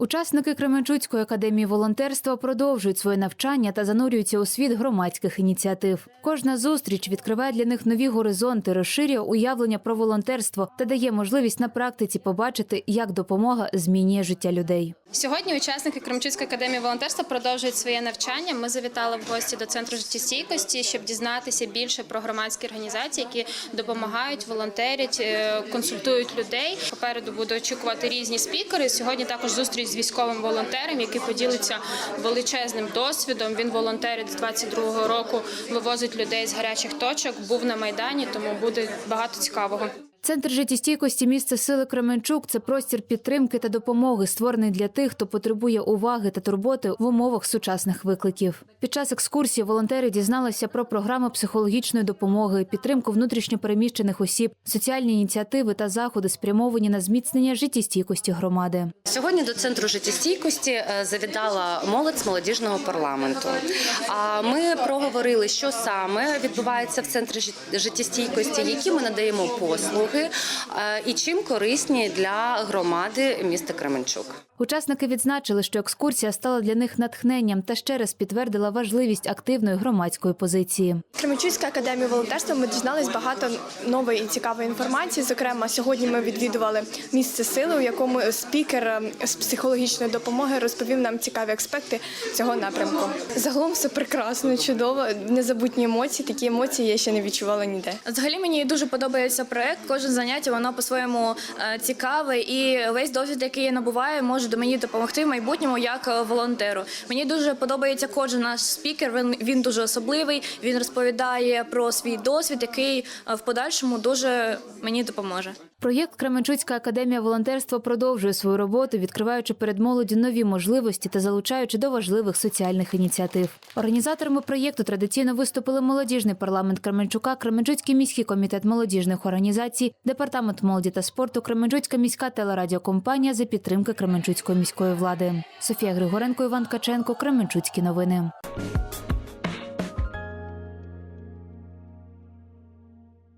Учасники Кременчуцької академії волонтерства продовжують своє навчання та занурюються у світ громадських ініціатив. Кожна зустріч відкриває для них нові горизонти, розширює уявлення про волонтерство та дає можливість на практиці побачити, як допомога змінює життя людей. Сьогодні учасники Кремчуцької академії волонтерства продовжують своє навчання. Ми завітали в гості до центру життєстійкості, щоб дізнатися більше про громадські організації, які допомагають, волонтерять, е, консультують людей. Попереду буду очікувати різні спікери. Сьогодні також зустріч з військовим волонтером, який поділиться величезним досвідом. Він волонтерить з 22-го року, вивозить людей з гарячих точок. Був на майдані, тому буде багато цікавого. Центр життєстійкості місце сили Кременчук це простір підтримки та допомоги, створений для тих, хто потребує уваги та турботи в умовах сучасних викликів. Під час екскурсії волонтери дізналися про програми психологічної допомоги, підтримку внутрішньопереміщених осіб, соціальні ініціативи та заходи, спрямовані на зміцнення життєстійкості громади. Сьогодні до центру життєстійкості е, завітала молодь з молодіжного парламенту. А ми проговорили, що саме відбувається в центрі життєстійкості, які ми надаємо послуги е, і чим корисні для громади міста Кременчук. Учасники відзначили, що екскурсія стала для них натхненням та ще раз підтвердила важливість активної громадської позиції. Кременчуцька академія волонтерства ми дізнались багато нової і цікавої інформації. Зокрема, сьогодні ми відвідували місце сили, у якому спікер е, з психологічної допомоги розповів нам цікаві аспекти цього напрямку. Загалом все прекрасно, чудово, незабутні емоції. Такі емоції я ще не відчувала ніде. Взагалі мені дуже подобається проект. Кожен заняття воно по-своєму е, цікаве, і весь досвід, який я набуваю, може до мені допомогти в майбутньому як е, волонтеру. Мені дуже подобається кожен наш спікер. Він він дуже особливий. Він розповідає про свій досвід, який е, в подальшому дуже мені допоможе. Проєкт Кременчуцька академія волонтерства продовжує свою роботу, відкриваючи перед молоді нові можливості та залучаючи до важливих соціальних ініціатив. Організаторами проєкту традиційно виступили молодіжний парламент Кременчука, Кременчуцький міський комітет молодіжних організацій, департамент молоді та спорту, Кременчуцька міська телерадіокомпанія за підтримки Кременчуцької міської влади. Софія Григоренко, Іван Ткаченко, Кременчуцькі новини.